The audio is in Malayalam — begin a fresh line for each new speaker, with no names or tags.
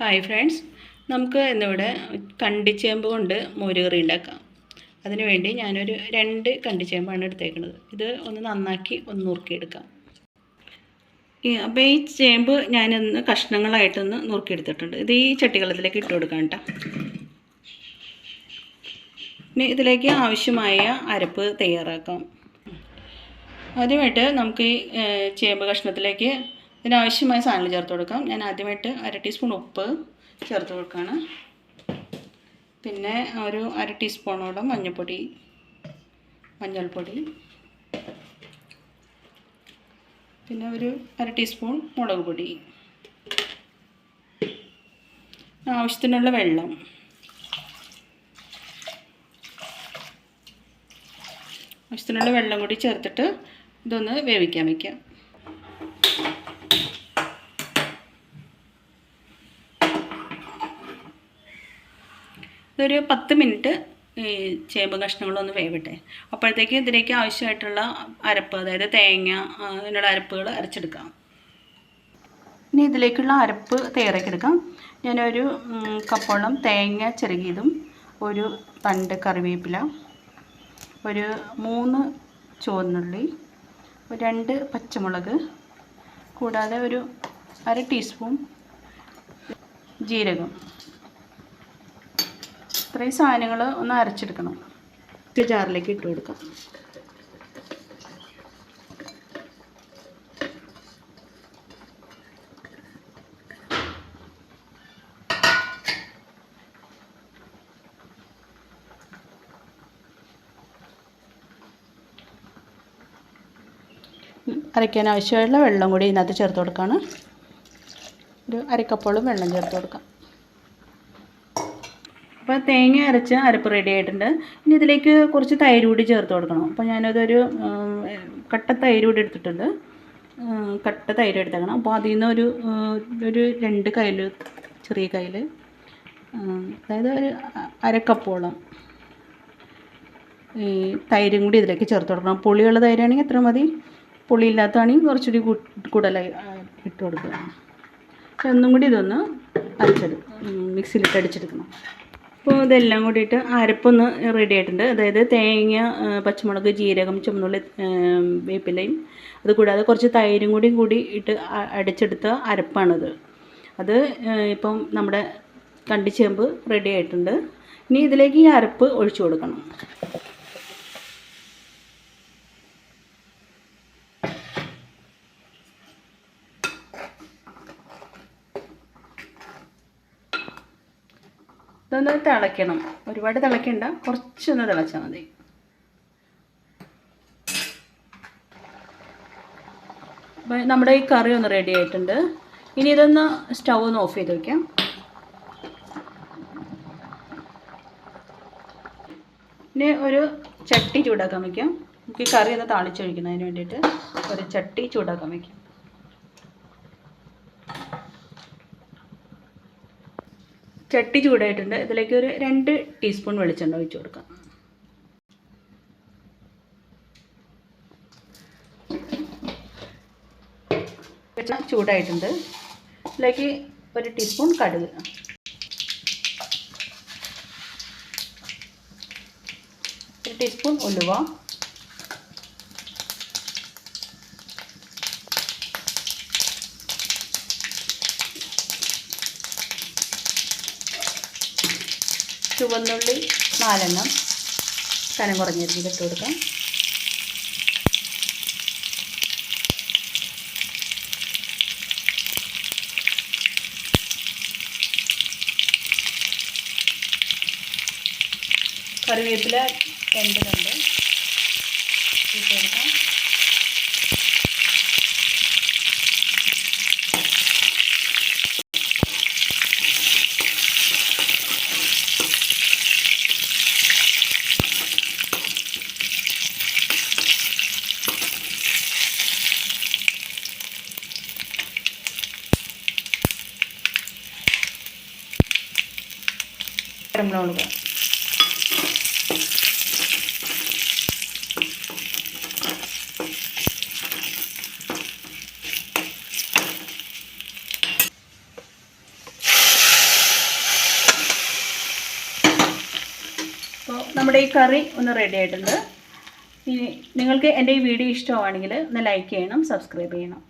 ഹായ് ഫ്രണ്ട്സ് നമുക്ക് ഇന്നിവിടെ കണ്ടിച്ചേമ്പ് കൊണ്ട് മോരുകറി ഉണ്ടാക്കാം. അതിനുവേണ്ടി ഞാനൊരു രണ്ട് കണ്ടിച്ചേമ്പാണ് എടുത്തേക്കുന്നത്. ഇത് ഒന്ന് നന്നാക്കി ഒന്ന് നുറുക്കിയെടുക്കാം. ഈ അപ്പോൾ ഈ ചേമ്പ് ഞാനിന്ന് കഷ്ണങ്ങളായിട്ടൊന്ന് നുറുക്കിയെടുത്തിട്ടുണ്ട്. ഇത് ഈ ചട്ടികളത്തിലേക്ക് ഇട്ട് കൊടുക്കാം കേട്ടോ. ഇനി ഇതിലേക്ക് ആവശ്യമായ അരപ്പ് തയ്യാറാക്കാം. ആദ്യമായിട്ട് നമുക്ക് ഈ ചേമ്പ് കഷ്ണത്തിലേക്ക് ഇതിനാവശ്യമായ സാധനങ്ങൾ ചേർത്ത് കൊടുക്കാം. ഞാൻ ആദ്യമായിട്ട് അര ടീസ്പൂൺ ഉപ്പ് ചേർത്ത് കൊടുക്കുകയാണ്. പിന്നെ ഒരു അര ടീസ്പൂണോളം മഞ്ഞൾപ്പൊടി മഞ്ഞൾപ്പൊടി. പിന്നെ ഒരു അര ടീസ്പൂൺ മുളക് പൊടി. ആവശ്യത്തിനുള്ള വെള്ളം. ആവശ്യത്തിനുള്ള വെള്ളം കൂടി ചേർത്തിട്ട് ഇതൊന്ന് വേവിക്കാൻ വയ്ക്കാം ഇതൊരു പത്ത് മിനിറ്റ് ഈ ചേമ്പ് കഷ്ണങ്ങളൊന്ന് വേവട്ടെ. അപ്പോഴത്തേക്ക് ഇതിലേക്ക് ആവശ്യമായിട്ടുള്ള അരപ്പ് അതായത് തേങ്ങ അങ്ങനെയുള്ള അരപ്പുകൾ അരച്ചെടുക്കാം. ഇനി ഇതിലേക്കുള്ള അരപ്പ് തയ്യാറാക്കിയെടുക്കാം ഞാനൊരു കപ്പോളം തേങ്ങ ചെറുകിയതും ഒരു തണ്ട് കറിവേപ്പില ഒരു മൂന്ന് ചുവന്നുള്ളി രണ്ട് പച്ചമുളക് കൂടാതെ ഒരു അര ടീസ്പൂൺ ജീരകം. ഇത്രയും സാധനങ്ങൾ ഒന്ന് അരച്ചെടുക്കണം. ജാറിലേക്ക് ഇട്ട് കൊടുക്കാം. അരയ്ക്കാൻ ആവശ്യമുള്ള വെള്ളം കൂടി ഇതിനകത്ത് ചേർത്ത് കൊടുക്കുകയാണ് ഒരു അരക്കപ്പോളും വെള്ളം ചേർത്ത് കൊടുക്കാം. അപ്പോൾ തേങ്ങ അരച്ച് അരപ്പ് റെഡി ആയിട്ടുണ്ട്. ഇനി ഇതിലേക്ക് കുറച്ച് തൈര് കൂടി ചേർത്ത് കൊടുക്കണം. അപ്പോൾ ഞാനതൊരു കട്ട തൈര് കൂടി എടുത്തിട്ടുണ്ട്. കട്ട തൈര് എടുത്തേക്കണം. അപ്പോൾ അതിൽ നിന്ന് ഒരു ഒരു രണ്ട് കയ്യിൽ ചെറിയ കയ്യിൽ അതായത് ഒരു അരക്കപ്പോളം ഈ തൈരും കൂടി ഇതിലേക്ക് ചേർത്ത് കൊടുക്കണം. പുളിയുള്ള തൈരാണെങ്കിൽ എത്ര മതി? പുളി ഇല്ലാത്തതാണെങ്കിൽ കുറച്ചുകൂടി കൂടുതലായി ഇട്ട് കൊടുക്കുക. ഒന്നും കൂടി ഇതൊന്ന് അരച്ചെടുക്കും മിക്സിയിലിട്ട് അടിച്ചെടുക്കണം അപ്പോൾ ഇതെല്ലാം കൂടിയിട്ട് അരപ്പൊന്ന് റെഡി ആയിട്ടുണ്ട്. അതായത് തേങ്ങ പച്ചമുളക് ജീരകം ചുമന്നുള്ളി വേപ്പിലയും അതുകൂടാതെ കുറച്ച് തൈരും കൂടി കൂടി ഇട്ട് അടിച്ചെടുത്ത അരപ്പാണത്. അത് ഇപ്പം നമ്മുടെ കണ്ടിച്ചേമ്പ് റെഡി ആയിട്ടുണ്ട്. ഇനി ഇതിലേക്ക് ഈ അരപ്പ് ഒഴിച്ചു കൊടുക്കണം. ഇതൊന്ന് തിളയ്ക്കണം. ഒരുപാട് തിളയ്ക്കണ്ട. കുറച്ചൊന്ന് തിളച്ചാൽ മതി. നമ്മുടെ ഈ കറി ഒന്ന് റെഡി ആയിട്ടുണ്ട്. ഇനി ഇതൊന്ന് സ്റ്റൗ ഒന്ന് ഓഫ് ചെയ്ത് വയ്ക്കാം ഇനി ഒരു ചട്ടി ചൂടാക്കാൻ വയ്ക്കാം നമുക്ക് ഈ കറി ഒന്ന് താളിച്ചൊഴിക്കുന്നതിന് വേണ്ടിയിട്ട് ഒരു ചട്ടി ചൂടാക്കാൻ വയ്ക്കാം ചട്ടി ചൂടായിട്ടുണ്ട്. ഇതിലേക്ക് ഒരു രണ്ട് ടീസ്പൂൺ വെളിച്ചെണ്ണ ഒഴിച്ചു കൊടുക്കാം. ചൂടായിട്ടുണ്ട്. ഇതിലേക്ക് ഒരു ടീസ്പൂൺ കടുക്. ഒരു ടീസ്പൂൺ ഉലുവ. ചുവന്നുള്ളി നാലെണ്ണം. കനം കുറഞ്ഞിരിക്കും ഇട്ട് കൊടുക്കാം. കറിവേപ്പില രണ്ട് ഇട്ട് കൊടുക്കാം. పరిశ్రమలో അപ്പോൾ നമ്മുടെ ഈ കറി ഒന്ന് റെഡി ആയിട്ടുണ്ട്. ഇനി നിങ്ങൾക്ക് എന്റെ ഈ വീഡിയോ ഇഷ്ടമാണെങ്കിൽ ഒന്ന് ലൈക്ക് ചെയ്യണം സബ്സ്ക്രൈബ് ചെയ്യണം.